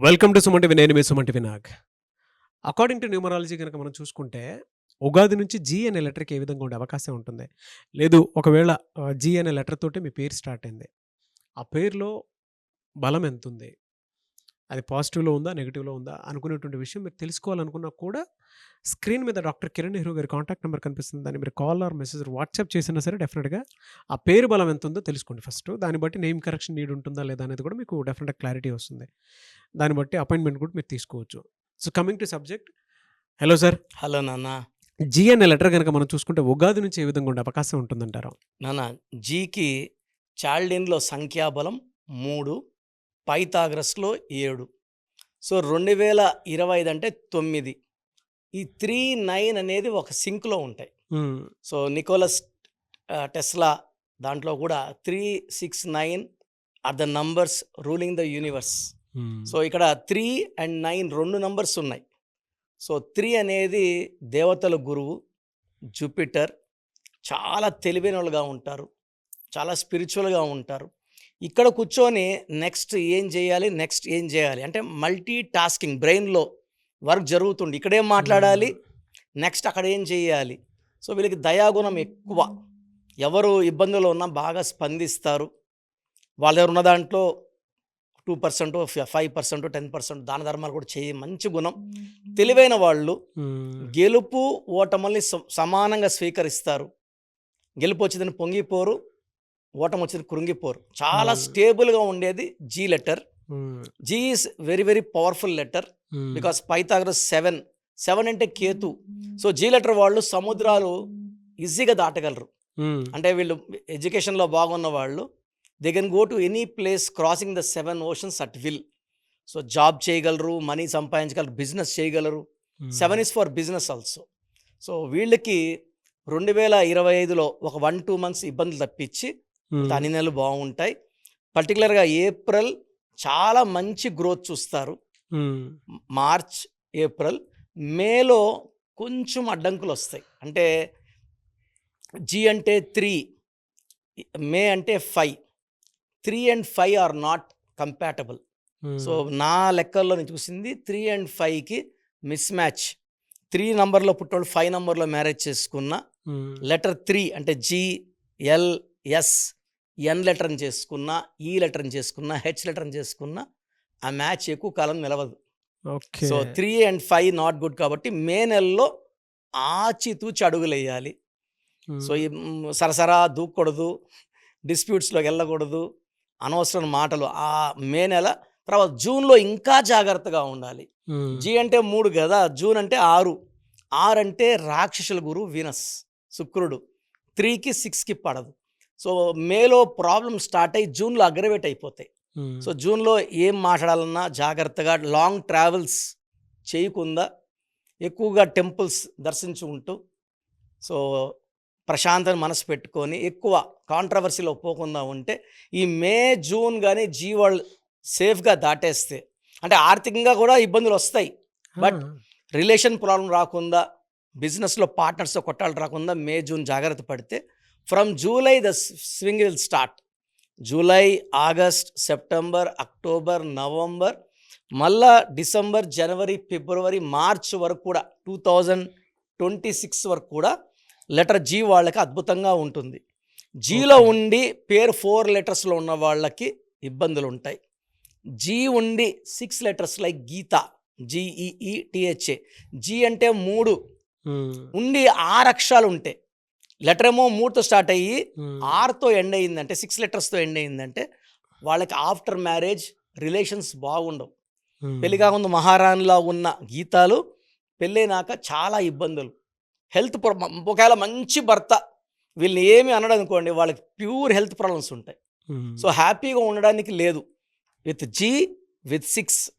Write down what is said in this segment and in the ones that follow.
Welcome to సుమంటి నేను మీ సుమంటి వినాగ్ అకార్డింగ్ టు న్యూమరాలజీ కనుక మనం చూసుకుంటే ఉగాది నుంచి జీ అనే లెటర్కి ఏ విధంగా ఉండే అవకాశం ఉంటుంది? లేదు ఒకవేళ జీ అనే లెటర్ తోటి మీ పేరు స్టార్ట్ అయింది. ఆ పేరులో బలం ఎంత ఉంది అది పాజిటివ్లో ఉందా నెగిటివ్లో ఉందా అనుకునేటువంటి విషయం మీరు తెలుసుకోవాలనుకున్నా కూడా స్క్రీన్ మీద డాక్టర్ కిరణ్ నెహ్రూ గారి కాంటాక్ట్ నెంబర్ కనిపిస్తుంది. దాన్ని మీరు కాల్ ఆర్ మెసేజ్ వాట్సాప్ చేసినా సరే డెఫినెట్గా ఆ పేరు బలం ఎంత ఉందో తెలుసుకోండి ఫస్ట్. దాన్ని బట్టి నేమ్ కరెక్షన్ నీడ్ ఉంటుందా లేదా అనేది కూడా మీకు డెఫినెట్గా క్లారిటీ వస్తుంది. దాన్ని బట్టి అపాయింట్మెంట్ కూడా మీరు తీసుకోవచ్చు. So coming to subject. Hello sir. Hello నాన్న. జీ అనే లెటర్ కనుక మనం చూసుకుంటే ఉగాది నుంచి ఏ విధంగా ఉండే అవకాశం ఉంటుందంటారు? నాన్న జీకి చాల్డిన్లో సంఖ్యాబలం మూడు పైథాగరస్లో ఏడు. సో రెండు వేల ఇరవై ఐదు అంటే తొమ్మిది. ఈ త్రీ నైన్ అనేది ఒక సింక్లో ఉంటాయి. సో నికోలస్ టెస్లా దాంట్లో కూడా three six nine are the numbers ruling the universe. So ఇక్కడ త్రీ అండ్ నైన్ రెండు నంబర్స్ ఉన్నాయి. సో త్రీ అనేది దేవతల గురువు జూపిటర్ చాలా తెలివైన వాళ్ళుగా ఉంటారు. చాలా స్పిరిచువల్గా ఉంటారు. ఇక్కడ కూర్చొని నెక్స్ట్ ఏం చేయాలి నెక్స్ట్ ఏం చేయాలి? అంటే మల్టీ టాస్కింగ్ బ్రెయిన్లో వర్క్ జరుగుతుంది. ఇక్కడేం మాట్లాడాలి? నెక్స్ట్ అక్కడ ఏం చేయాలి? సో వీళ్ళకి దయాగుణం ఎక్కువ. ఎవరు ఇబ్బందులు ఉన్నా బాగా స్పందిస్తారు. వాళ్ళ దగ్గర ఉన్న దాంట్లో two percent five percent ten percent దాన ధర్మాలు కూడా చేయ మంచి గుణం. తెలివైన వాళ్ళు గెలుపు ఓటముల్ని స- సమానంగా స్వీకరిస్తారు. గెలుపు వచ్చిందని పొంగిపోరు. ఓటమి వచ్చింది కృంగిపోరు. చాలా Hmm. స్టేబుల్గా ఉండేది G letter G is very very powerful letter because Pythagoras seven seven అంటే కేతు. సో జీ లెటర్ వాళ్ళు సముద్రాలు ఈజీగా దాటగలరు. అంటే వీళ్ళు ఎడ్యుకేషన్లో బాగున్న వాళ్ళు they can go to any place crossing the seven oceans at will so job చేయగలరు మనీ సంపాదించగలరు బిజినెస్ చేయగలరు. Seven is for business also so వీళ్ళకి రెండు వేల ఇరవై ఐదులో ఒక వన్ టూ మంత్స్ ఇబ్బందులు తప్పించి అన్ని నెలలు బాగుంటాయి పర్టికులర్గా ఏప్రిల్ చాలా మంచి గ్రోత్ చూస్తారు. మార్చ్ ఏప్రిల్ మేలో కొంచెం అడ్డంకులు వస్తాయి అంటే జీ అంటే త్రీ మే అంటే five. Three and five are not compatible. So నా లెక్కల్లో నేను చూసింది త్రీ అండ్ ఫైవ్కి మిస్ మ్యాచ్ త్రీ నంబర్లో పుట్టోళ్ళు ఫైవ్ నంబర్లో మ్యారేజ్ చేసుకున్న లెటర్ త్రీ అంటే జి ఎల్ ఎస్ ఎన్ లెటర్ని చేసుకున్న ఈ లెటర్ని చేసుకున్న హెచ్ లెటర్ని చేసుకున్న ఆ మ్యాచ్ ఎక్కువ కాలం నిలవదు. Okay. So three and five not good కాబట్టి మే నెలలో ఆచితూచి అడుగులు వేయాలి సో ఈ సరసరా దూకూడదు డిస్ప్యూట్స్లోకి వెళ్ళకూడదు అనవసరం మాటలు. ఆ మే నెల తర్వాత జూన్లో ఇంకా జాగ్రత్తగా ఉండాలి. జీ అంటే మూడు కదా జూన్ అంటే ఆరు. ఆరు అంటే రాక్షసుల గురు వీనస్ శుక్రుడు. త్రీకి సిక్స్కి పడదు. సో మేలో ప్రాబ్లం స్టార్ట్ అయ్యి జూన్లో అగ్రవేట్ అయిపోతాయి. సో జూన్లో ఏం మాట్లాడాలన్నా జాగ్రత్తగా లాంగ్ ట్రావెల్స్ చేయకుండా ఎక్కువగా టెంపుల్స్ దర్శించుకుంటూ సో ప్రశాంతత మనసు పెట్టుకొని ఎక్కువ కాంట్రవర్సీలో పోకుండా ఉంటే ఈ మే జూన్ కానీ జీ వాళ్ళు సేఫ్గా దాటేస్తే అంటే ఆర్థికంగా కూడా ఇబ్బందులు వస్తాయి. but- రిలేషన్ ప్రాబ్లం రాకుండా బిజినెస్లో పార్ట్నర్స్తో కొట్టాలు రాకుండా మే జూన్ జాగ్రత్త పడితే from July the swing will start. July August September October November మళ్ళా డిసెంబర్ జనవరి ఫిబ్రవరి మార్చ్ వరకు కూడా టూ థౌజండ్ ట్వంటీ సిక్స్ వరకు కూడా లెటర్ జీ వాళ్ళకి అద్భుతంగా ఉంటుంది. జీలో. ఉండి పేరు ఫోర్ లెటర్స్లో ఉన్న వాళ్ళకి ఇబ్బందులు ఉంటాయి జీ ఉండి six letters like Geetha G E E T H A G అంటే మూడు. ఉండి ఆరు అక్షరాలు ఉంటాయి లెటర్ ఏమో మూడుతో స్టార్ట్ అయ్యి ఆర్తో ఎండ్ అయ్యిందంటే సిక్స్ లెటర్స్తో ఎండ్ అయ్యిందంటే వాళ్ళకి ఆఫ్టర్ మ్యారేజ్ రిలేషన్స్ బాగుండవు. పెళ్ళి కాకుండా మహారాణిలా ఉన్న గీతాలు పెళ్ళైనాక చాలా ఇబ్బందులు. హెల్త్ ఒకవేళ మంచి భర్త వీళ్ళని ఏమి అనడం అనుకోండి వాళ్ళకి ప్యూర్ హెల్త్ ప్రాబ్లమ్స్ ఉంటాయి. సో హ్యాపీగా ఉండడానికి లేదు. With G with six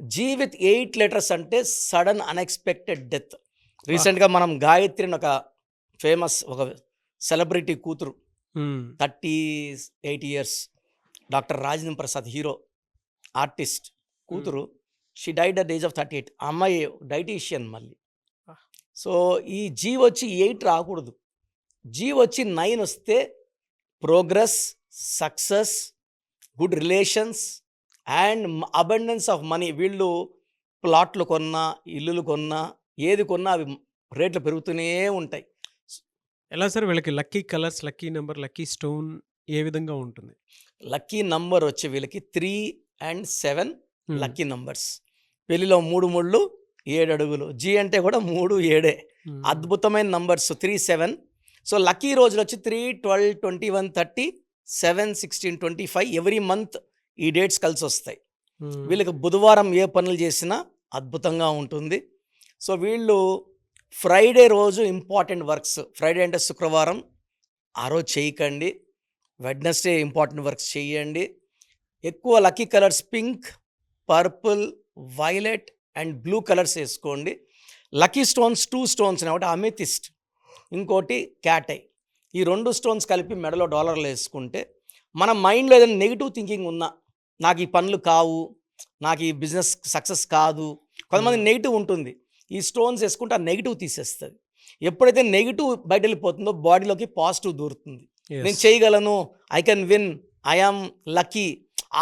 G with eight letters అంటే సడన్ అన్ఎక్స్పెక్టెడ్ డెత్. రీసెంట్గా మనం గాయత్రి అని ఒక ఫేమస్ ఒక సెలబ్రిటీ కూతురు thirty eight years doctor Rajendra Prasad hero artist కూతురు. She died at age of thirty eight అమ్మాయి డైటీషియన్ మళ్ళీ. సో ఈ జీ వచ్చి ఎయిట్ రాకూడదు. జీ వచ్చి నైన్ వస్తే progress success good relations and abundance of money. వీళ్ళు ప్లాట్లు కొన్నా ఇల్లులు కొన్నా ఏది కొన్నా అవి రేట్లు పెరుగుతూనే ఉంటాయి. ఎలా సార్ వీళ్ళకి lucky colours lucky number lucky stone ఏ విధంగా ఉంటుంది? లక్కీ నంబర్ వచ్చే వీళ్ళకి three and seven. Lucky numbers. పెళ్ళిలో మూడు ముళ్ళు ఏడు అడుగులు. జీ అంటే కూడా మూడు ఏడే. అద్భుతమైన numbers three seven. So lucky రోజులు వచ్చి three twelve twenty one thirty seven sixteen twenty five every month ఈ డేట్స్ కలిసి వస్తాయి. వీళ్ళకి బుధవారం ఏ పనులు చేసినా అద్భుతంగా ఉంటుంది. సో వీళ్ళు ఫ్రైడే రోజు ఇంపార్టెంట్ వర్క్స్. ఫ్రైడే అంటే శుక్రవారం. ఆ రోజు చేయకండి. వెడ్నెస్డే ఇంపార్టెంట్ వర్క్స్ చేయండి. ఎక్కువ lucky colours pink purple violet and blue colours వేసుకోండి. లక్కీ స్టోన్స్ టూ స్టోన్స్ ఒకటి అమెథిస్ట్. ఇంకోటి క్యాటై. ఈ రెండు స్టోన్స్ కలిపి మెడలో డాలర్లు వేసుకుంటే మన మైండ్లో ఏదైనా నెగిటివ్ థింకింగ్ ఉన్నా నాకు ఈ పనులు కావు నాకు ఈ బిజినెస్ సక్సెస్ కాదు కొంతమంది. నెగిటివ్ ఉంటుంది. ఈ స్టోన్స్ వేసుకుంటే ఆ నెగిటివ్ తీసేస్తుంది. ఎప్పుడైతే నెగిటివ్ బయట వెళ్ళిపోతుందో బాడీలోకి పాజిటివ్ దూరుతుంది. నేను చేయగలను I can win I am lucky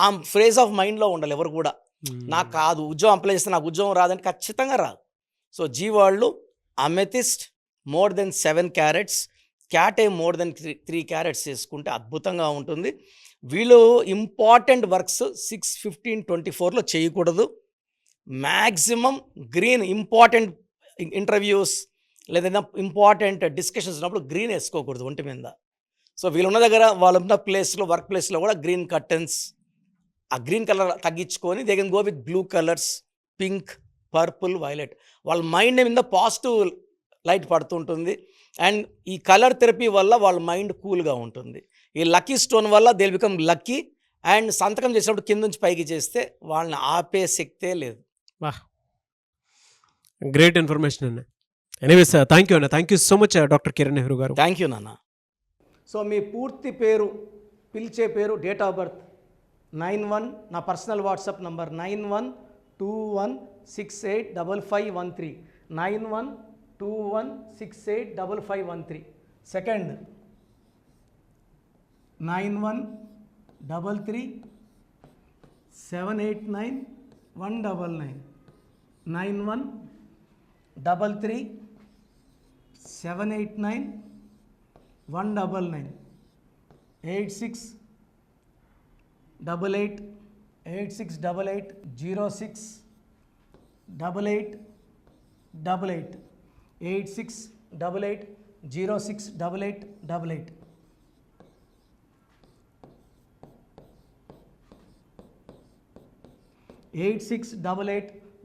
ఆ ఫ్రేజ్ ఆఫ్ మైండ్లో ఉండాలి ఎవరు కూడా. Hmm. నాకు కాదు ఉద్యోగం అప్లై చేస్తే నాకు ఉద్యోగం రాదంటే ఖచ్చితంగా రాదు. సో జీ వాళ్ళు amethyst more than seven carats cat's eye more than three three carats వేసుకుంటే అద్భుతంగా ఉంటుంది. వీళ్ళు important works six fifteen twenty ఫోర్లో చేయకూడదు. మ్యాక్సిమం గ్రీన్ ఇంపార్టెంట్ ఇంటర్వ్యూస్ లేదా ఇంపార్టెంట్ డిస్కషన్స్ ఉన్నప్పుడు గ్రీన్ వేసుకోకూడదు ఒంటి మీద. సో వీళ్ళు ఉన్న దగ్గర వాళ్ళు ఉన్న ప్లేస్లో వర్క్ ప్లేస్లో కూడా గ్రీన్ కర్టన్స్ ఆ గ్రీన్ కలర్ తగ్గించుకొని they can go with blue colours pink purple violet వాళ్ళ మైండ్ మీద పాజిటివ్ లైట్ పడుతుంటుంది. అండ్ ఈ కలర్ థెరపీ వల్ల వాళ్ళ మైండ్ కూల్గా ఉంటుంది. ఈ లక్కీ స్టోన్ వల్ల దే బికమ్ లక్కీ అండ్ సంతకం చేసినప్పుడు కింద నుంచి పైకి చేస్తే వాళ్ళని ఆపే శక్తే లేదు. గ్రేట్ ఇన్ఫర్మేషన్ అన్న. ఎనీవేస్ థ్యాంక్ యూ అన్న. Thank you so much doctor Kiran Nehru గారు. థ్యాంక్ యూ నాన్న. సో మీ పూర్తి పేరు పిలిచే పేరు date of birth nine one నా personal WhatsApp number nine one two one six eight double five one three nine one two one six eight double five one three second nine one double three seven eight nine one double nine nine one double three seven eight nine one double nine eight six double eight eight six double eight zero six double eight double eight eight six double eight zero six double eight double eight eight six double eight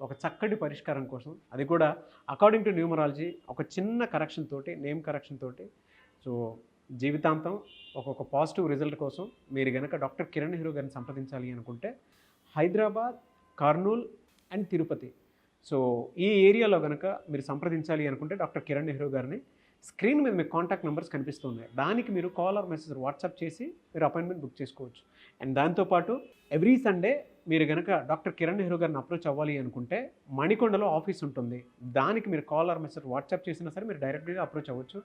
ఒక చక్కటి పరిష్కారం కోసం. అది కూడా according to numerology ఒక చిన్న correction తోటి name correction తోటి. సో జీవితాంతం ఒక్కొక్క పాజిటివ్ రిజల్ట్ కోసం మీరు కనుక డాక్టర్ కిరణ్ హీరో గారిని సంప్రదించాలి అనుకుంటే హైదరాబాద్ కర్నూల్ అండ్ తిరుపతి. సో ఈ ఏరియాలో కనుక మీరు సంప్రదించాలి అనుకుంటే డాక్టర్ కిరణ్ నెహ్రూ గారిని స్క్రీన్ మీద మీకు కాంటాక్ట్ నెంబర్స్ కనిపిస్తున్నాయి దానికి మీరు కాల్ ఆర్ మెసేజ్ వాట్సాప్ చేసి మీరు అపాయింట్మెంట్ బుక్ చేసుకోవచ్చు. అండ్ దాంతోపాటు ఎవ్రీ సండే మీరు కనుక డాక్టర్ కిరణ్ నెహ్రూ గారిని అప్రోచ్ అవ్వాలి అనుకుంటే మణికొండలో ఆఫీస్ ఉంటుంది. దానికి మీరు కాల్ ఆర్ మెసేజ్ వాట్సాప్ చేసినా సరే మీరు డైరెక్ట్గా అప్రోచ్ అవ్వచ్చు.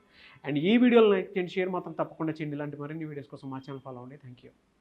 అండ్ ఈ వీడియోలో లైక్ చేయండి షేర్ మాత్రం తప్పకుండా చేయండి. ఇలాంటి మరిన్ని వీడియోస్ కోసం మా ఛానల్ ఫాలో అవ్వండి. Thank you